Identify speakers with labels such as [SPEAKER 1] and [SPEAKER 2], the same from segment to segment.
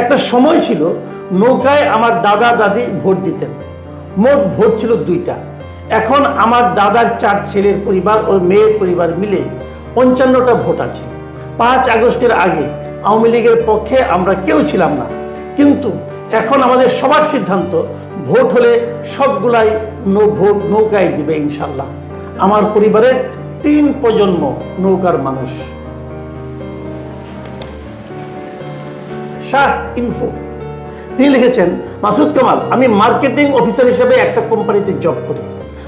[SPEAKER 1] একটা সময় ছিল নৌকায় আমার দাদা দাদি ভোট দিতেন। মোট ভোট ছিল দুইটা। এখন আমার দাদার চার ছেলের পরিবার ও মেয়ের পরিবার মিলে পঞ্চান্নটা ভোট আছে। পাঁচ আগস্টের আগে আওয়ামী লীগের পক্ষে আমরা কেউ ছিলাম না। কিন্তু এখন আমাদের সবার সিদ্ধান্ত, ভোট হলে সবগুলাই ভোট নৌকায় দিবে ইনশাল্লাহ আমার পরিবারের তিন প্রজন্ম নৌকার মানুষ। শাহ ইনফো তিনি লিখেছেন, মাসুদ কামাল, আমি মার্কেটিং অফিসার হিসেবে একটা কোম্পানিতে জব করি।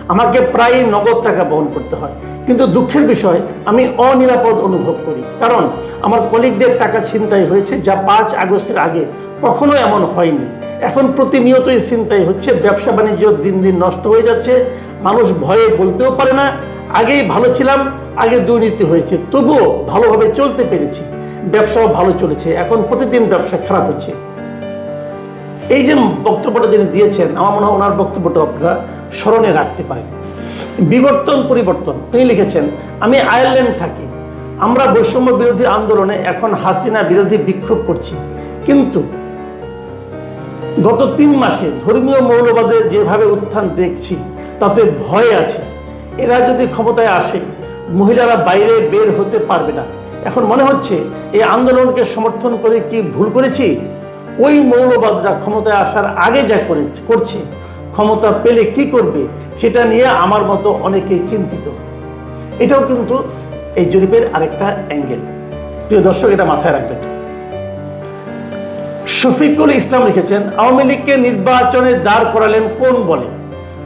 [SPEAKER 1] আমাকে প্রায় নগদ টাকা বহন করতে হয়। কিন্তু দুঃখের বিষয়, আমি অনিরাপদ অনুভব করি। কারণ আমার কলিগদের টাকা ছিনতাই হয়েছে যা পাঁচ আগস্টের আগে কখনো এমন হয়নি। এখন প্রতিনিয়তই ছিনতাই হচ্ছে, ব্যবসা বাণিজ্য দিন দিন নষ্ট হয়ে যাচ্ছে। মানুষ ভয়ে বলতেও পারে না, আগেই ভালো ছিলাম, আগে দুর্নীতি হয়েছে, তবুও ভালোভাবে চলতে পেরেছি। ব্যবসাও ভালো চলেছে, এখন প্রতিদিন ব্যবসা খারাপ হচ্ছে। এই যে বক্তব্যটা যিনি দিয়েছেন, আমার মনে হয় ওনার বক্তব্যটা আপনারা স্মরণে রাখতে পারেন। বিবর্তন, পরিবর্তন, তিনি লিখেছেন, আমি আয়ারল্যান্ড থাকি। আমরা বৈষম্য বিরোধী আন্দোলনে এখন হাসিনা বিরোধী বিক্ষোভ করছি। কিন্তু গত তিন মাসে ধর্মীয় মৌলবাদের যেভাবে উত্থান দেখছি, তাতে ভয় আছে। এরা যদি ক্ষমতায় আসে, মহিলারা বাইরে বের হতে পারবে না। এখন মনে হচ্ছে এই আন্দোলনকে সমর্থন করে কি ভুল করেছি? ওই মৌলবাদরা ক্ষমতায় আসার আগে যা করে করছে, ক্ষমতা পেলে কি করবে সেটা নিয়ে আমার মতো অনেকেই চিন্তিত। এটাও কিন্তু এই জরিপের আরেকটা অ্যাঙ্গেল। প্রিয় দর্শক, এটা মাথায় রাখবেন। শফিকুল ইসলাম লিখেছেন, আওয়ামী লীগকে নির্বাচনে দাঁড় করালেন কোন বলে?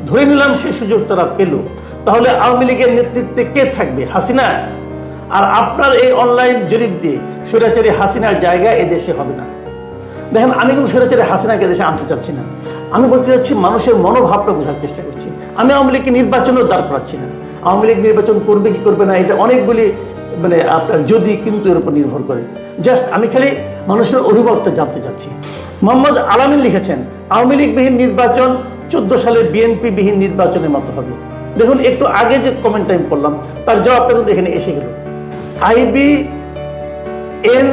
[SPEAKER 1] ধরে নিলাম সে সুযোগ তারা পেল। তাহলে আওয়ামী লীগের নেতৃত্বে কে থাকবে? হাসিনা আর আপনার এই অনলাইন জরিপ দিয়ে স্বৈরাচারী হাসিনার জায়গা এদেশে হবে না। দেখেন, আমি কিন্তু স্বৈরাচারী হাসিনাকে দেশে আনতে চাচ্ছি না। আমি বলতে চাচ্ছি, মানুষের মনোভাবটা বোঝার চেষ্টা করছি। আমি আওয়ামী লীগকে নির্বাচনেও দাঁড় করাচ্ছি না। আওয়ামী লীগ নির্বাচন করবে কি করবে না, এটা অনেকগুলি মানে আপনার যদি কিন্তু এর উপর নির্ভর করে। জাস্ট আমি খালি মানুষের অভিভাবকটা জানতে চাচ্ছি। মোহাম্মদ আলামিন লিখেছেন, আওয়ামী লীগবিহীন নির্বাচন চোদ্দ সালে বিএনপি বিহীন নির্বাচনের মতো হবে। দেখুন, একটু আগে যে কমেন্ট টাইম করলাম তার জবাবটা কিন্তু এখানে এসে গেল। আইবি এন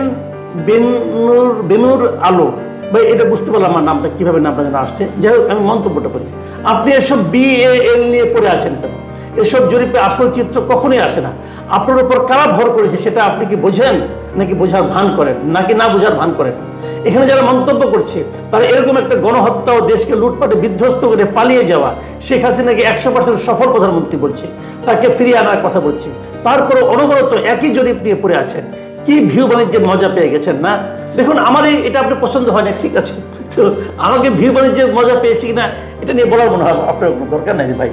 [SPEAKER 1] বেনুর বেনুর আলো। ভাই, এটা বুঝতে পারলাম আমার নামটা, কীভাবে নামটা যেন আসছে। যাই হোক, আমি মন্তব্যটা করি। আপনি এসব বি এল নিয়ে পড়ে আছেন কেন? এসব জরিপে আসল চিত্র কখনোই আসে না। আপনার উপর কারা ভর করেছে সেটা আপনি কি বোঝেন? নাকি বোঝার ভান করেন? নাকি না বোঝার ভান করেন? এখানে যারা মন্তব্য করছে, তারা এরকম একটা গণহত্যা ও দেশকে লুটপাটে বিধ্বস্ত করে পালিয়ে যাওয়া, শেখ হাসিনাকে একশো পার্সেন্ট সফল প্রধানমন্ত্রী বলছে, তাকে ফিরিয়ে আনার কথা বলছে। তারপরে অনবরত একই জরিপ নিয়ে পড়ে আছেন। কি ভিউ বাণিজ্যের মজা পেয়ে গেছেন, না? দেখুন, আমার এই এটা আপনার পছন্দ হয় না, ঠিক আছে। তো আমাকে ভিউ বাণিজ্যের মজা পেয়েছি কিনা, এটা নিয়ে বলার মনে হয় আপনার কোনো দরকার নাই ভাই।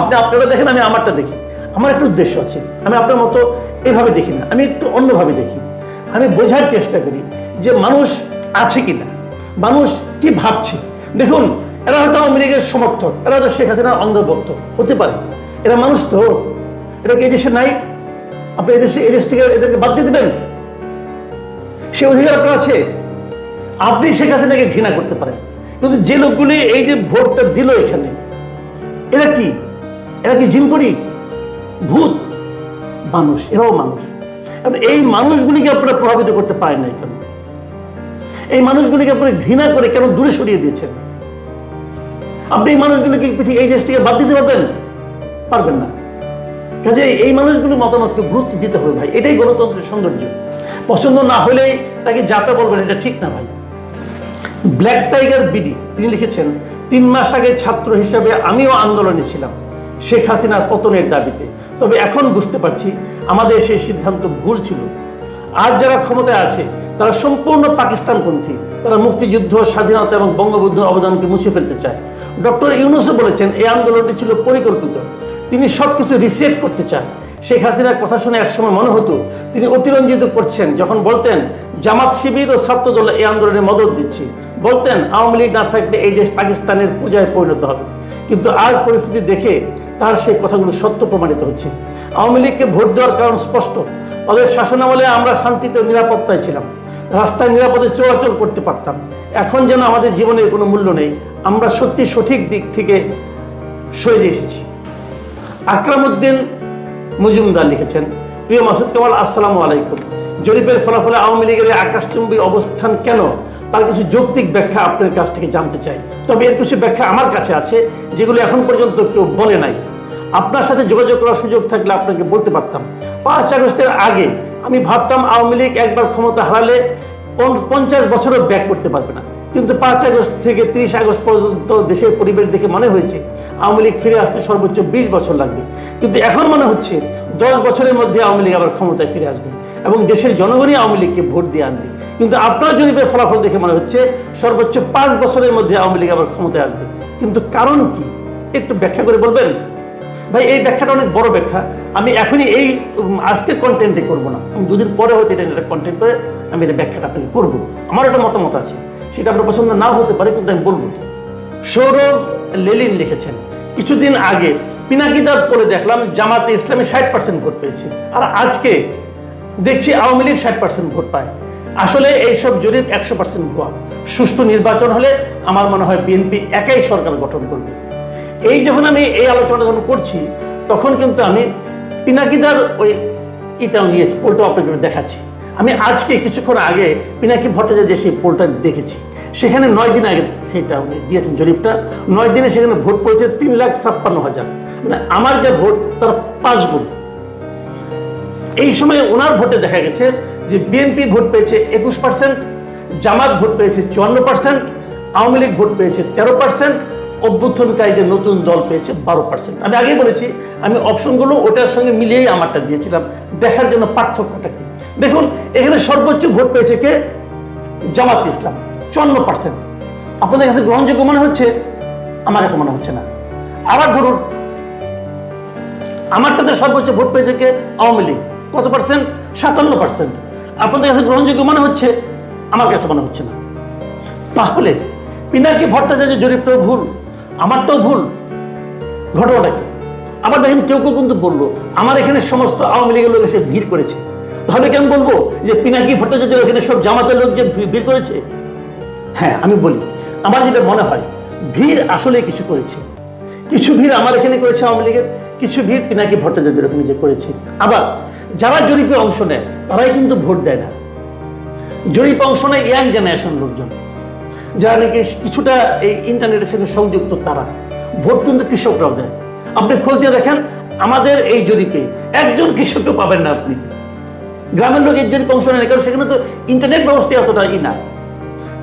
[SPEAKER 1] আপনি আপনারা দেখেন, আমি আমারটা দেখি। আমার একটা উদ্দেশ্য আছে। আমি আপনার মতো এভাবে দেখি না। আমি একটু অন্যভাবে দেখি। আমি বোঝার চেষ্টা করি যে মানুষ আছে কি না মানুষ কি ভাবছে? দেখুন, এরা হয়তো আওয়ামী লীগের সমর্থক, এরা হয়তো শেখ হাসিনার অন্ধভক্ত হতে পারে। এরা মানুষ তো। এরা কি এদেশে নাই। আপনি এদেশে এদেশ থেকে এদেরকে বাদ দিয়ে দেবেন? সে অধিকার আপনার আছে। আপনি শেখ হাসিনাকে ঘৃণা করতে পারেন। কিন্তু যে লোকগুলি এই যে ভোটটা দিল এখানে, এরা কি? এরা কি জিনপরি? ভূত। মানুষ, এরাও মানুষ। এই মানুষগুলিকে আপনারা প্রভাবিত করতে পারেন নাই কেন? এই মানুষগুলিকে আপনারা ঘৃণা করে কেন দূরে সরিয়ে দিয়েছেন? আপনি এই মানুষগুলিকে এই দেশ থেকে বাদ দিতে পারবেন? পারবেন না। কাজে এই মানুষগুলোর মতামতকে গুরুত্ব দিতে হবে ভাই। এটাই গণতন্ত্রের সৌন্দর্য। পছন্দ না হলেই তাকে যাতে বলবেন এটা ঠিক না ভাই। ব্ল্যাক টাইগার বিডি, তিনি লিখেছেন, তিন মাস আগে ছাত্র হিসাবে আমিও আন্দোলনে ছিলাম। শেখ হাসিনার পতনের দাবিতে। তবে এখন বুঝতে পারছি আমাদের সেই সিদ্ধান্ত ভুল ছিল। আজ যারা ক্ষমতায় আছে, তারা সম্পূর্ণ পাকিস্তানপন্থী। তারা মুক্তিযুদ্ধ, স্বাধীনতা এবং বঙ্গবন্ধুর অবদানকে মুছে ফেলতে চায়। ডক্টর ইউনুসও বলেছেন, এই আন্দোলনটি ছিল পরিকল্পিত। তিনি সব কিছু রিসেট করতে চান। শেখ হাসিনার কথা শুনে একসময় মনে হতো, তিনি অতিরঞ্জিত করছেন যখন বলতেন, জামাত শিবির ও ছাত্রদল এই আন্দোলনে মদত দিচ্ছে। বলতেন, আওয়ামী লীগ না থাকলে এই দেশ পাকিস্তানের পূজায় পরিণত হবে। কিন্তু আজ পরিস্থিতি দেখে তার সেই কথাগুলো সত্য প্রমাণিত হচ্ছে। আওয়ামী লীগকে ভোট দেওয়ার কারণ স্পষ্ট। তাদের শাসনামলে আমরা শান্তিতে নিরাপত্তায় ছিলাম। রাস্তায় নিরাপদে চলাচল করতে পারতাম। এখন যেন আমাদের জীবনের কোনো মূল্য নেই। আমরা সত্যি সঠিক দিক থেকে সরে এসেছি। আকরামউদ্দিন মজুমদার লিখেছেন, প্রিয় মাসুদ কামাল, আসসালামু আলাইকুম। জরিপের ফলাফলে আওয়ামী লীগের আকাশচুম্বী অবস্থান কেন? তার কিছু যৌক্তিক ব্যাখ্যা আপনার কাছ থেকে জানতে চাই। তবে এর কিছু ব্যাখ্যা আমার কাছে আছে, যেগুলো এখন পর্যন্ত কেউ বলে নাই। আপনার সাথে যোগাযোগ করার সুযোগ থাকলে আপনাকে বলতে পারতাম। পাঁচ আগস্টের আগে আমি ভাবতাম আওয়ামী লীগ একবার ক্ষমতা হারালে পঞ্চাশ বছরও ব্যাক করতে পারবে না। কিন্তু পাঁচ আগস্ট থেকে তিরিশ আগস্ট পর্যন্ত দেশের পরিবেশ দেখে মনে হয়েছে আওয়ামী লীগ ফিরে আসতে সর্বোচ্চ বিশ বছর লাগবে। কিন্তু এখন মনে হচ্ছে দশ বছরের মধ্যে আওয়ামী লীগ আবার ক্ষমতায় ফিরে আসবে এবং দেশের জনগণই আওয়ামী লীগকে ভোট দিয়ে আনবে। কিন্তু আপনার জরিপের ফলাফল দেখে মনে হচ্ছে সর্বোচ্চ পাঁচ বছরের মধ্যে আওয়ামী লীগ আবার ক্ষমতায় আসবে। কিন্তু কারণ কি? একটু ব্যাখ্যা করে বলবেন? ভাই, এই ব্যাখ্যাটা অনেক বড় ব্যাখ্যা। আমি এখনই এই আজকের কন্টেন্টে করব না। আমি দুদিন পরে হয়তো এটা একটা কন্টেন্ট করে আমি এটা ব্যাখ্যাটা আপনাকে করব। আমার একটা মতামত আছে। সেটা আপনার পছন্দ নাও হতে পারে, কিন্তু আমি বলব সৌরভ লেলিন লিখেছেন, কিছুদিন আগে পিনাকিদার করে দেখলাম জামাতে ইসলামী ষাট পার্সেন্ট ভোট পেয়েছে। আর আজকে দেখছি আওয়ামী লীগ ষাট পার্সেন্ট ভোট পায়। আসলে এইসব জরিপ একশো পার্সেন্ট ভুয়া। সুষ্ঠু নির্বাচন হলে আমার মনে হয় বিএনপি একাই সরকার গঠন করবে। এই যখন আমি এই আলোচনা যখন করছি, তখন কিন্তু আমি পিনাকিদার ওই এটাও নিয়েছি পোলটাও আপনাকে দেখাচ্ছি। আমি আজকে কিছুক্ষণ আগে পিনাকি ভট্টাচার্য সেই পোলটা দেখেছি। সেখানে নয় দিন আগে সেটা উনি দিয়েছেন জরিপটা। নয় দিনে সেখানে ভোট পড়েছে তিন লাখ ছাপ্পান্ন হাজার। মানে আমার যে ভোট, তার পাঁচ গুণ। এই সময় ওনার ভোটে দেখা গেছে যে বিএনপি ভোট পেয়েছে একুশ পার্সেন্ট, জামাত ভোট পেয়েছে চুয়ান্ন পার্সেন্ট, আওয়ামী লীগ ভোট পেয়েছে তেরো পার্সেন্ট অভ্যুত্থানকারীদের নতুন দল পেয়েছে বারো পার্সেন্ট আমি আগেই বলেছি, আমি অপশনগুলো ওটার সঙ্গে মিলিয়েই আমারটা দিয়েছিলাম। দেখার জন্য পার্থক্যটা কি? দেখুন, এখানে সর্বোচ্চ ভোট পেয়েছে কে? জামাত ইসলাম, চুয়ান্ন পার্সেন্ট আপনাদের কাছে গ্রহণযোগ্য মনে হচ্ছে? আমার কাছে মনে হচ্ছে না। আবার ধরুন, আমারটাতে সর্বোচ্চ ভোট পেয়েছে কে? আওয়ামী লীগ, কত পার্সেন্ট সাতান্ন পার্সেন্ট আপনাদের কাছে গ্রহণযোগ্য মনে হচ্ছে? আমার কাছে মনে হচ্ছে না। তাহলে, পিনাকি ভট্টাচার্যের জরিপটাও ভুল। আমারটাও ভুল। ঘটনাটা কি? আবার দেখেন কেউ কেউ কিন্তু বলল, আমার এখানে সমস্ত আওয়ামী লীগের লোক এসে ভিড় করেছে। তাহলে কেন বলব যে পিনাকি ভট্টাচার্যের এখানে সব জামাতের লোক যে ভিড় করেছে? হ্যাঁ আমি বলি, আমার যেটা মনে হয়, ভিড় আসলে কিছু করেছে। কিছু ভিড় আমার এখানে করেছে আওয়ামী লীগের, কিছু ভিড় পিনাকি ভট্টাচার্যের ওখানে যে করেছে। আবার যারা জরিপে অংশ নেয়, তারাই কিন্তু ভোট দেয় না। জরিপে অংশ নেয় ইয়াং জেনারেশন লোকজন। যারা নাকি কিছুটা এই ইন্টারনেটের সঙ্গে সংযুক্ত তারা। ভোট কিন্তু কৃষকরাও দেয়। আপনি খোঁজ দিয়ে দেখেন আমাদের এই জরিপে একজন কৃষকও পাবেন না আপনি। গ্রামের লোক এর জরিপে অংশ নেয় কারণ সেখানে তো ইন্টারনেট ব্যবস্থা অতটা ই না।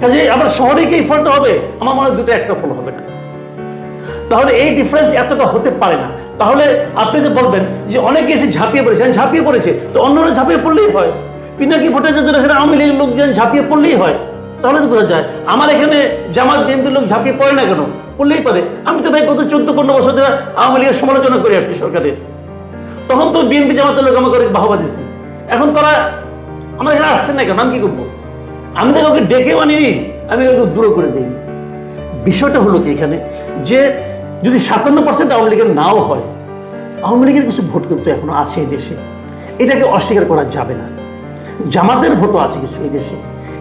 [SPEAKER 1] কাজে আবার শহরে কি ফলটা হবে? আমার মনে হয় দুটো একটা ফল হবে না। তাহলে এই ডিফারেন্স এতটা হতে পারে না। তাহলে আপনি যে বলবেন যে অনেকে এসে ঝাঁপিয়ে পড়েছে হ্যাঁ, ঝাঁপিয়ে পড়েছে তো অন্যরা ঝাঁপিয়ে পড়লেই হয়। পিনাকি ভট্টাচার্য এখানে আওয়ামী লীগের লোকজন ঝাঁপিয়ে পড়লেই হয়? তাহলে তো বোঝা যায়, আমার এখানে জামাত বিএনপির লোক ঝাঁপিয়ে পড়ে না কেন? পড়লেই পারে। আমি তো ভাই গত চোদ্দ পনেরো বছর ধরে আওয়ামী লীগের সমালোচনা করে আসছি সরকারের। তখন তো বিএনপি জামাতের লোক আমাকে অনেক বাহবা দিচ্ছে এখন তারা আমার এখানে আসছে না কেন? আমি কি করব? আমি তো ওকে ডেকে আনিনি, আমি ওকে দূর করে দিইনি। বিষয়টা হলো কি এখানে? যে যদি সাতান্ন পার্সেন্ট আওয়ামী লীগের নাও হয়, আওয়ামী লীগের কিছু ভোট কিন্তু এখনও আছে এই দেশে। এটাকে অস্বীকার করা যাবে না। জামাতের ভোটও আছে কিছু এই দেশে।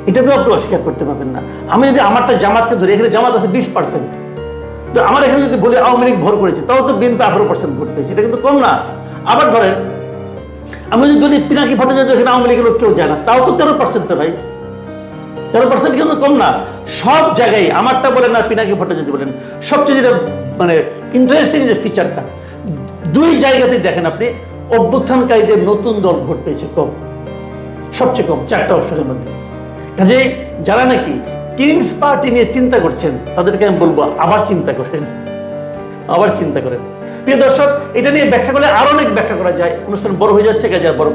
[SPEAKER 1] এটাকেও আপনি অস্বীকার করতে পারবেন না। আমি যদি আমারটা জামাতকে ধরি, এখানে জামাত আছে বিশ পার্সেন্ট তো আমার এখানে যদি বলি আওয়ামী লীগ ভর করেছে তাও তো বিএনপি আঠারো পার্সেন্ট ভোট পেয়েছে। এটা কিন্তু কম না। আবার ধরেন, আমি যদি বলি পিনাকি ভট্টাচার্য এখানে আওয়ামী লীগের লোক কেউ যায় না, তাও তো তেরো পার্সেন্ট ভাই। তেরো পার্সেন্ট কিন্তু কম না। সব জায়গায় আমারটা বলেন না পিনাকি ভট্টাচার্য বলেন, সবচেয়ে যেটা মানে ইন্টারেস্টিং যে ফিচারটা দুই জায়গাতেই দেখেন আপনি, অভ্যুত্থানকারীদের নতুন দল ভোট পেয়েছে কম, সবচেয়ে কম, চারটা অপশনের মধ্যে। কাজে যারা নাকি কিংস পার্টি নিয়ে চিন্তা করছেন, তাদেরকে আমি বলব, আবার চিন্তা করেন। আবার চিন্তা করেন। প্রিয় দর্শক, এটা নিয়ে ব্যাখ্যা করলে আরও অনেক ব্যাখ্যা করা যায়। অনুষ্ঠান বড় হয়ে যাচ্ছে, কাজে আর বড়